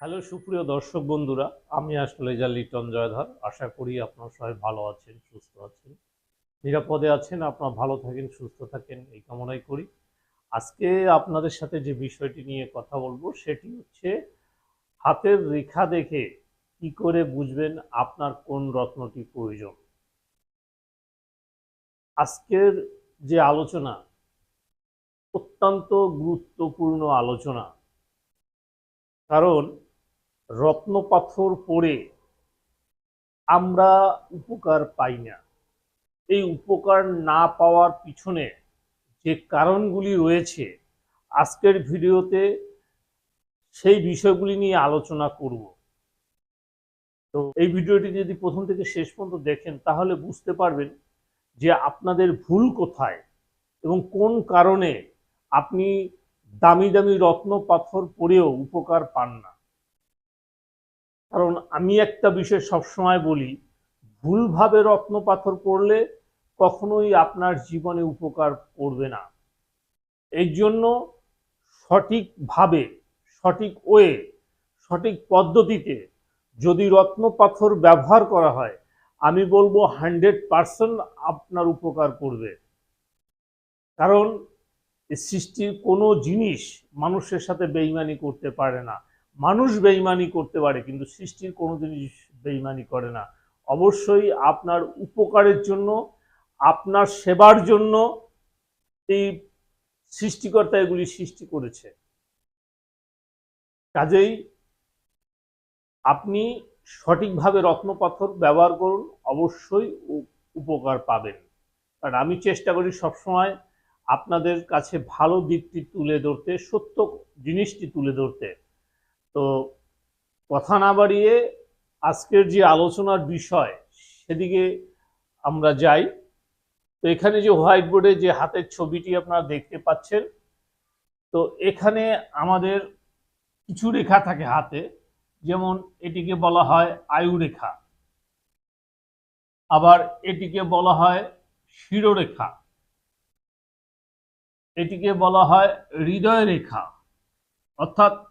Hello, সুপ্রিয় দর্শক বন্ধুরা, আমি আসলে যা লিটন জয়ধর। আশা করি আপনারা সবাই ভালো আছেন, সুস্থ আছেন। নিরাপদে আছেন, আপনারা ভালো থাকেন, সুস্থ থাকেন, এই কামনাই করি। আজকে আপনাদের সাথে যে বিষয়টি নিয়ে কথা বলব, সেটি হচ্ছে হাতের রেখা দেখে কি করে বুঝবেন আপনার কোন রত্নটি প্রয়োজন। আজকের যে আলোচনা, অত্যন্ত গুরুত্বপূর্ণ আলোচনা, কারণ রত্নপাথর পড়ে আমরা উপকার পাই না। এই উপকার না পাওয়ার পিছনে যে কারণগুলি রয়েছে, আজকের ভিডিওতে সেই বিষয়গুলি নিয়ে আলোচনা করব। তো এই ভিডিওটি যদি প্রথম থেকে শেষ পর্যন্ত দেখেন, তাহলে বুঝতে পারবেন যে আপনাদের ভুল কোথায় এবং কোন কারণে আপনি দামি দামি রত্ন পাথর পরেও উপকার পান না। কারণ আমি একটা বিষয় সবসময় বলি, ভুলভাবে রত্ন পাথর পড়লে কখনোই আপনার জীবনে উপকার করবে না। এই জন্য সঠিকভাবে, সঠিক ওয়ে, সঠিক পদ্ধতিতে যদি রত্ন পাথর ব্যবহার করা হয়, আমি বলব হান্ড্রেড পার্সেন্ট আপনার উপকার করবে। কারণ সৃষ্টির কোনো জিনিস মানুষের সাথে বেইমানি করতে পারে না। মানুষ বেইমানি করতে পারে, কিন্তু সৃষ্টির কোনো জিনিস বেইমানি করে না। অবশ্যই আপনার উপকারের জন্য, আপনার সেবার জন্য এই সৃষ্টিকর্তা এগুলি সৃষ্টি করেছে। কাজেই আপনি সঠিকভাবে রত্নপাথর ব্যবহার করুন, অবশ্যই উপকার পাবেন। কারণ আমি চেষ্টা করি সবসময় আপনাদের কাছে ভালো দিকটি তুলে ধরতে, সত্য জিনিসটি তুলে ধরতে। তো কথা না বাড়িয়ে আজকের যে আলোচনার বিষয়, সেদিকে আমরা যাই। তো এখানে যে হোয়াইট বোর্ডে যে হাতের ছবিটি আপনারা দেখতে পাচ্ছেন, তো এখানে আমাদের কিছু রেখা থাকে হাতে। যেমন এটিকে বলা হয় আয়ু রেখা। আবার এটিকে বলা হয় শিরোরেখা। এটিকে বলা হয় হৃদয় রেখা। অর্থাৎ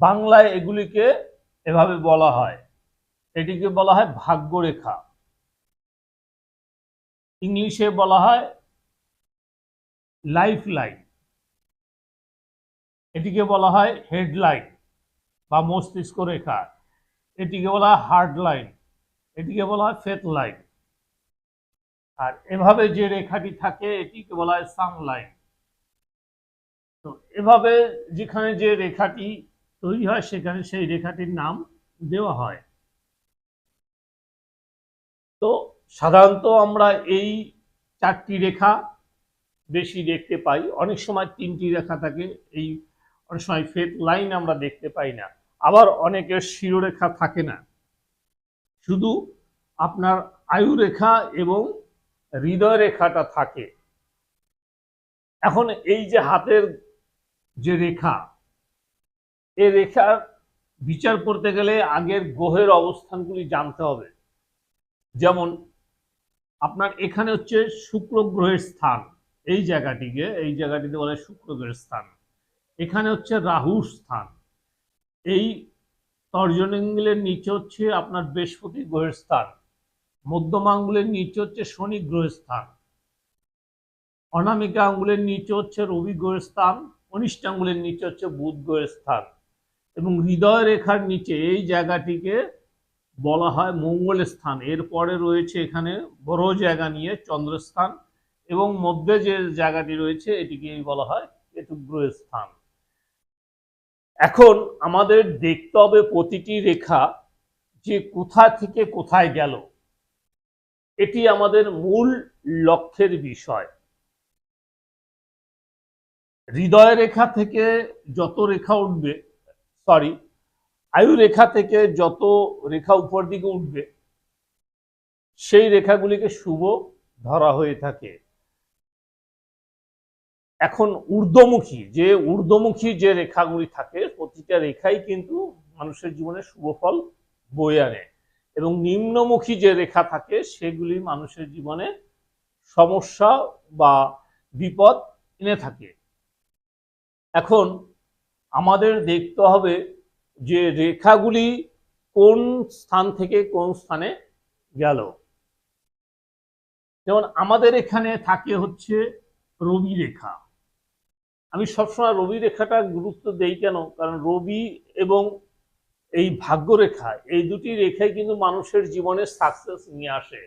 বাংলায় এগুলিকে এভাবে বলা হয়। এটিকে বলা হয় ভাগ্যরেখা। ইংলিশে বলা হয় লাইফ লাইন এটিকে বলা হয় হেডলাইন বা মস্তিষ্ক রেখা। এটিকে বলা হয় হার্ড লাইন এটিকে বলা হয় ফেথ লাইন আর এভাবে যে রেখাটি থাকে, এটিকে বলা হয় সানলাইন। তো এভাবে যেখানে যে রেখাটি তৈরি হয়, সেখানে সেই রেখাটির নাম দেওয়া হয়। তো সাধারণত আমরা এই চারটি রেখা বেশি দেখতে পাই। অনেক সময় তিনটি রেখা থাকে, এই অনেক সময় ফেথ লাইন আমরা দেখতে পাই না। আবার অনেকের শিরোরেখা থাকে না। শুধু আপনার আয়ু রেখা এবং হৃদয় রেখাটা থাকে। এখন এই যে হাতের যে রেখা এই রেখার বিচার করতে গেলে আগের গ্রহের অবস্থানগুলি জানতে হবে। যেমন, আপনার এখানে হচ্ছে শুক্র গ্রহের স্থান। এই জায়গাটিকে, এই জায়গাটিতে বলে শুক্র গ্রহের স্থান। এখানে হচ্ছে রাহুর স্থান। এই তর্জনাঙ্গুলের নিচে হচ্ছে আপনার বৃহস্পতি গ্রহের স্থান। মধ্যম আঙ্গুলের নিচে হচ্ছে শনি গ্রহের স্থান। অনামিকা আঙ্গুলের নিচে হচ্ছে রবি গ্রহের স্থান। কনিষ্ঠ আঙ্গুলের নিচে হচ্ছে বুধ গ্রহের স্থান। এবং হৃদয় রেখার নিচে এই জায়গাটিকে বলা হয় মঙ্গলের স্থান। এরপরে রয়েছে এখানে বড় জায়গা নিয়ে চন্দ্রস্থান এবং মধ্যে যে জায়গাটি রয়েছে এটিকে বলা হয় কেতু স্থান। এখন আমাদের দেখতে হবে প্রতিটি রেখা যে কোথা থেকে কোথায় গেল। এটি আমাদের মূল লক্ষ্যের বিষয়। হৃদয় রেখা থেকে যত রেখা উঠবে সরি আয়ু রেখা থেকে যত রেখা উপর দিকে উঠবে, সেই রেখাগুলিকে শুভ ধরা হয়ে থাকে। এখন ঊর্ধ্বমুখী, যে ঊর্ধ্বমুখী যে রেখাগুলি থাকে, প্রতিটা রেখাই কিন্তু মানুষের জীবনে শুভ ফল বয়ে আনে। এবং নিম্নমুখী যে রেখা থাকে, সেগুলি মানুষের জীবনে সমস্যা বা বিপদ এনে থাকে। এখন আমাদের দেখতে হবে যে রেখাগুলি কোন স্থান থেকে কোন স্থানে গেল। যেমন আমাদের এখানে থাকে হচ্ছে রবি রেখা। আমি সবসময় রবি রেখাটা গুরুত্ব দেই কেন? কারণ রবি এবং এই ভাগ্যরেখা, এই দুটি রেখাই কিন্তু মানুষের জীবনে সাকসেস নিয়ে আসে।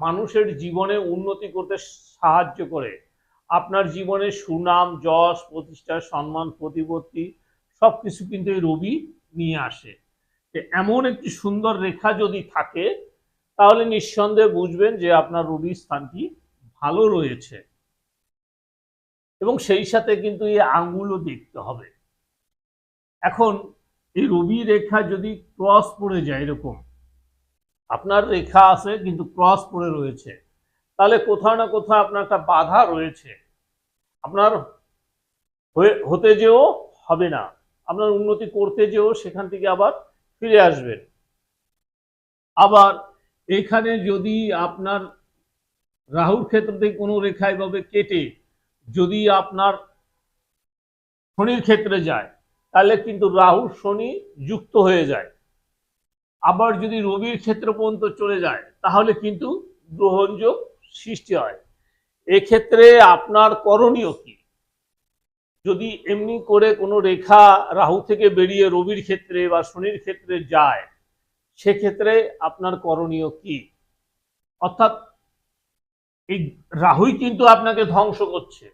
মানুষের জীবনে উন্নতি করতে সাহায্য করে। আপনার জীবনে সুনাম, যশ, প্রতিষ্ঠা, সম্মান, প্রতিপত্তি সব কিছু কিন্তু এই রবি নিয়ে আসে। এমন একটি সুন্দর রেখা যদি থাকে, তাহলে নিঃসন্দেহে বুঝবেন যে আপনার রবি স্থানটি ভালো রয়েছে। এবং সেই সাথে কিন্তু এই আঙ্গুলও দেখতে হবে। এখন এই রবি রেখা যদি ক্রস পড়ে যায় এরকম, আপনার রেখা আছে কিন্তু ক্রস পড়ে রয়েছে। তাহলে কোথাও না কোথাও আপনার একটা বাধা রয়েছে। আপনার হতে যেও হবে না। আপনার উন্নতি করতে যেও সেখান থেকে আবার ফিরে আসবেন। আবার এখানে যদি আপনার রাহুর ক্ষেত্র থেকে কোনো রেখা এভাবে কেটে যদি আপনার শনির ক্ষেত্রে যায়, তাহলে কিন্তু রাহু, শনি যুক্ত হয়ে যায়। আবার যদি রবির ক্ষেত্র পর্যন্ত চলে যায়, তাহলে কিন্তু গ্রহণযোগ সৃষ্টি হয়। এক্ষেত্রে আপনার করণীয় কি? যদি এমনি করে কোনো রেখা রাহু থেকে বেরিয়ে রবির ক্ষেত্রে বা শনির ক্ষেত্রে যায়, সেক্ষেত্রে আপনার করণীয় কি? অর্থাৎ এই রাহুই কিন্তু আপনাকে ধ্বংস করছে।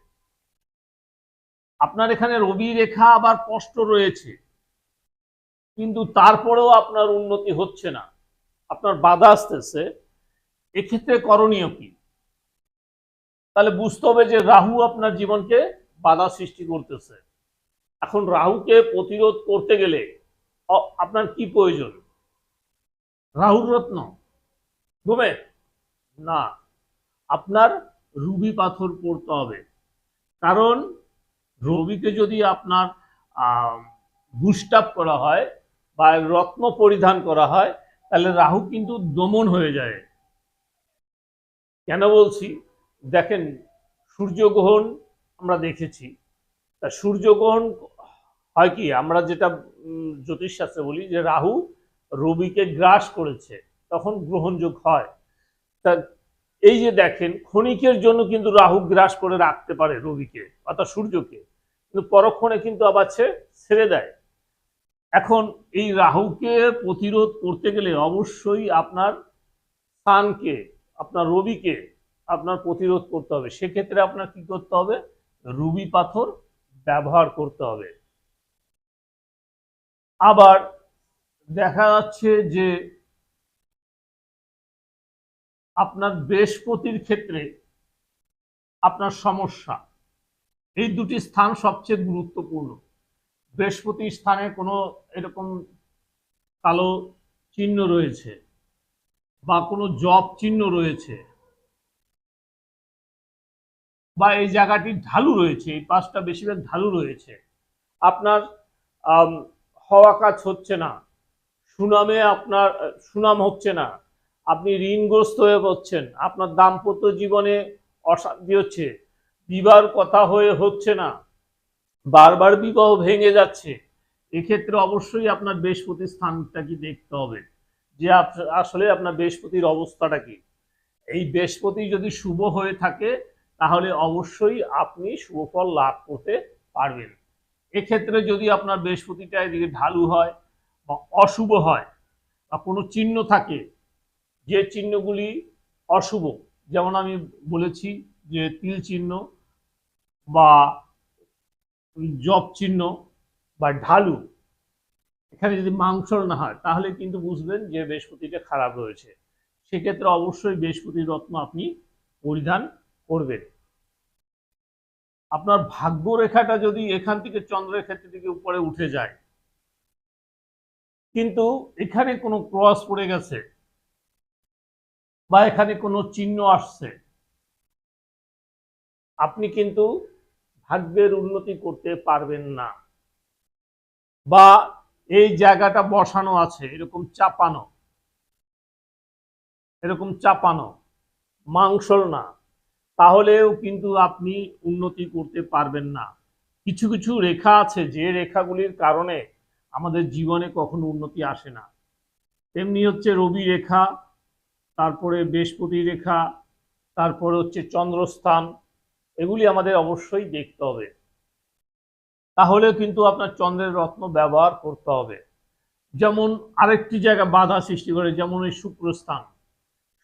আপনার এখানে রবি রেখা আবার স্পষ্ট রয়েছে। কিন্তু তারপরেও আপনার উন্নতি হচ্ছে না। আপনার বাধা আসতেছে। এক্ষেত্রে করণীয় কি? তাহলে বুঝতে হবে যে রাহু আপনার জীবনকে বাধা সৃষ্টি করতেছে। এখন রাহুকে প্রতিরোধ করতে গেলে আপনার কি প্রয়োজন? রাহুর রত্ন। ঘুমে? না। আপনার রুবি পাথর পড়তে হবে। কারণ রবিকে যদি আপনার বুস্টাপ করা হয় বা রত্ন পরিধান করা হয়, তাহলে রাহু কিন্তু দমন হয়ে যায়। কেন বলছি? দেখেন, সূর্যগ্রহণ আমরা দেখেছি। তা সূর্যগ্রহণ হয় কি? আমরা যেটা জ্যোতিষশাস্ত্রে বলি যে, রাহু রবিকে গ্রাস করেছে, তখন গ্রহণযোগ হয়। তা এই যে দেখেন, ক্ষণিকের জন্য কিন্তু রাহু গ্রাস করে রাখতে পারে রবিকে, অর্থাৎ সূর্যকে। কিন্তু পরক্ষণে কিন্তু আবার সে ছেড়ে দেয়। এখন এই রাহুকে প্রতিরোধ করতে গেলে অবশ্যই আপনার স্থানকে, আপনার রবিকে আপনার প্রতিরোধ করতে হবে। সেক্ষেত্রে আপনার কি করতে হবে? রুবি পাথর ব্যবহার করতে হবে। আবার দেখা যাচ্ছে যে আপনার বৃহস্পতির ক্ষেত্রে আপনার সমস্যা। এই দুটি স্থান সবচেয়ে গুরুত্বপূর্ণ। বৃহস্পতি স্থানে কোনো এরকম কালো চিহ্ন রয়েছে বা কোনো জব চিহ্ন রয়েছে। বা এই জায়গাটি ঢালু রয়েছে, এই পাশটা বেশিরভাগ ঢালু রয়েছে। আপনার হওয়া কাজ হচ্ছে না। সুনামে আপনার, সুনাম হচ্ছে না। আপনি ঋণগ্রস্ত হয়ে পড়ছেন। আপনার দাম্পত্য জীবনে অশান্তি হচ্ছে। বিবাহর কথা হয়ে হচ্ছে না। বারবার বিবাহ ভেঙে যাচ্ছে। এক্ষেত্রে অবশ্যই আপনার বৃহস্পতি স্থানটা কি দেখতে হবে? যে আসলে আপনার বৃহস্পতির অবস্থাটা কি? এই বৃহস্পতি যদি শুভ হয়ে থাকে তাহলে অবশ্যই আপনি শুভফল লাভ করতে পারবেন। এক্ষেত্রে যদি আপনার বৃহস্পতিটা এদিকে ঢালু হয় বা অশুভ হয় বা কোনো চিহ্ন থাকে, যে চিহ্নগুলি অশুভ, যেমন আমি বলেছি যে তিল চিহ্ন বা জব চিহ্ন বা ঢালু, এখানে যদি মাংসল না হয়, তাহলে কিন্তু বুঝবেন যে বৃহস্পতিটা খারাপ রয়েছে। সেক্ষেত্রে অবশ্যই বৃহস্পতি রত্ন আপনি পরিধান করবেন। আপনার ভাগ্য রেখাটা যদি এখান থেকে চন্দ্রের ক্ষেত্র থেকে উপরে উঠে যায়, কিন্তু এখানে কোনো ক্রস পড়ে গেছে বা এখানে কোনো চিহ্ন আসছে, আপনি কিন্তু ভাগ্যের উন্নতি করতে পারবেন না। বা এই জায়গাটা বসানো আছে, এরকম চাপানো এরকম চাপানো মাংসল না। তাহলেও কিন্তু আপনি উন্নতি করতে পারবেন না। কিছু কিছু রেখা আছে যে রেখাগুলির কারণে আমাদের জীবনে কখনো উন্নতি আসে না। তেমনি হচ্ছে রবি রেখা, তারপরে বৃহস্পতি রেখা, তারপরে হচ্ছে চন্দ্রস্থান, এগুলি আমাদের অবশ্যই দেখতে হবে। তাহলে কিন্তু আপনার চন্দ্রের রত্ন ব্যবহার করতে হবে। যেমন আরেকটি জায়গা বাধা সৃষ্টি করে, যেমন এই শুক্রস্থান।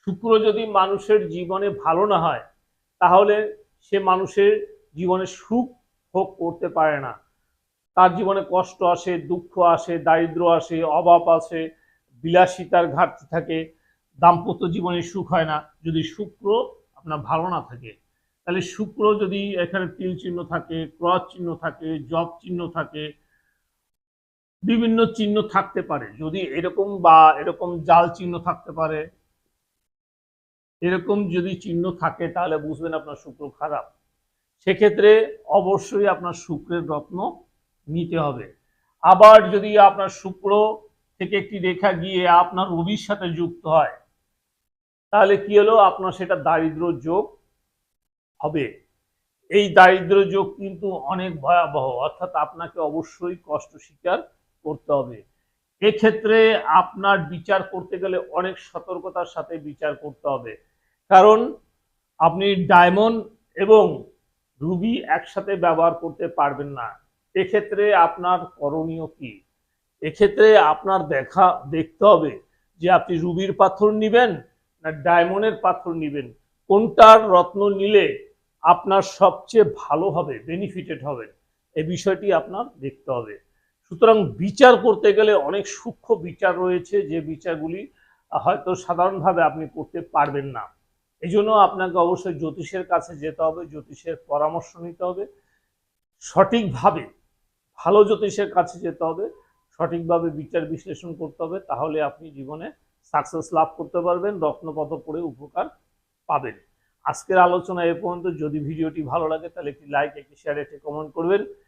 শুক্র যদি মানুষের জীবনে ভালো না হয় তাহলে সে মানুষের জীবনে সুখ ভোগ করতে পারে না। তার জীবনে কষ্ট আসে, দুঃখ আসে, দারিদ্র আসে, অভাব আসে, বিলাসিতার ঘাটতি থাকে, দাম্পত্য জীবনে সুখ হয় না। যদি শুক্র আপনার ভালো না থাকে, তাহলে শুক্র যদি এখানে তিল চিহ্ন থাকে, ক্রস চিহ্ন থাকে, জব চিহ্ন থাকে, বিভিন্ন চিহ্ন থাকতে পারে। যদি এরকম বা এরকম জাল চিহ্ন থাকতে পারে এরকম যদি চিহ্ন থাকে, তাহলে বুঝবেন আপনার শুক্র খারাপ। সেক্ষেত্রে অবশ্যই আপনার শুক্রের রত্ন নিতে হবে। আবার যদি আপনার শুক্র থেকে একটি রেখা গিয়ে আপনার রবির সাথে যুক্ত হয়, তাহলে কি হলো? আপনার সেটা দারিদ্র যোগ হবে। এই দারিদ্র যোগ কিন্তু অনেক ভয়াবহ, অর্থাৎ আপনাকে অবশ্যই কষ্ট স্বীকার করতে হবে। এক্ষেত্রে আপনার বিচার করতে গেলে অনেক সতর্কতার সাথে বিচার করতে হবে। কারণ আপনি ডায়মন্ড এবং রুবি একসাথে ব্যবহার করতে পারবেন না। এক্ষেত্রে আপনার করণীয় কি? এক্ষেত্রে আপনার দেখা, দেখতে হবে যে আপনি রুবির পাথর নিবেন না ডায়মন্ডের পাথর নিবেন। কোনটার রত্ন নিলে আপনার সবচেয়ে ভালো হবে, বেনিফিটেড হবে এই বিষয়টি আপনার দেখতে হবে। সুতরাং বিচার করতে গেলে অনেক সূক্ষ্ম বিচার রয়েছে, যে বিচারগুলি হয়তো সাধারণভাবে আপনি করতে পারবেন না। এই জন্য আপনাকে অবশ্যই জ্যোতিষের কাছে যেতে হবে, জ্যোতিষের পরামর্শ নিতে হবে। সঠিকভাবে, ভালো জ্যোতিষের কাছে যেতে হবে, সঠিকভাবে বিচার বিশ্লেষণ করতে হবে, তাহলে আপনি জীবনে সাকসেস লাভ করতে পারবেন রত্নপথ পড়ে উপকার পাবেন। আজকের আলোচনা এ পর্যন্ত। যদি ভিডিওটি ভালো লাগে, তাহলে একটি লাইক একটি শেয়ার একটি কমেন্ট করবেন।